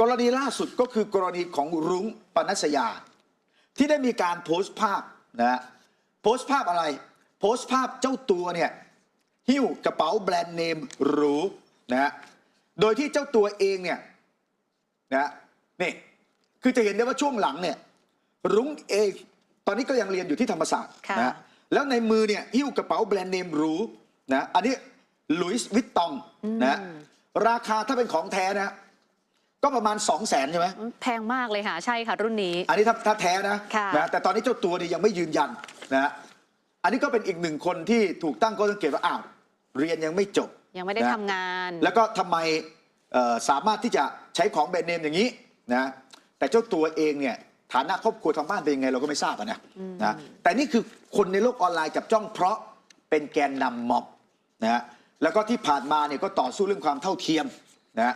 กรณีล่าสุดก็คือกรณีของรุ้งปนัสยา ที่ได้มีการโพสต์ภาพนะฮะโพสต์ภาพอะไร โพสต์ภาพเจ้าตัวเนี่ยหิ้วกระเป๋าแบรนด์เนมหรูนะฮะโดยที่เจ้าตัวเองเนี่ยนะฮะนี่คือจะเห็นได้ว่าช่วงหลังเนี่ยรุ้งเองตอนนี้ก็ยังเรียนอยู่ที่ธรรมศาสตร์ค่ะนะฮะแล้วในมือเนี่ยหิ้วกระเป๋าแบรนด์เนมหรูนะอันนี้ลุยส์วิตตองนะราคาถ้าเป็นของแท้นะ ก็ประมาณ 2 0 0แสนใช่ไหมแพงมากเลยค่ะ ใช่ค่ะ รุ่นนี้ อันนี้ถ้าถ้าแท้นะค่ะนะแต่ตอนนี้เจ้าตัวเนี่ยยังไม่ยืนยันนะฮะอันนี้ก็เป็นอีกหนึ่งคนที่ถูกตั้งข้อสังเกตว่าอ้าวเรียนยังไม่จบ ยังไม่ได้นะทำงาน แล้วก็ทำไมเอ่อสามารถที่จะใช้ของแบรนด์เนมอย่างนี้นะแต่เจ้าตัวเองเนี่ยฐานะครอบครัวทางบ้านเป็นยังไงเราก็ไม่ทราบอะนะนะแต่นี่คือคนในโลกออนไลน์จับจ้องเพราะเป็นแกนนำม็อบนะฮะแล้วก็ที่ผ่านมาเนี่ยก็ต่อสู้เรื่องความเท่าเทียมนะฮะ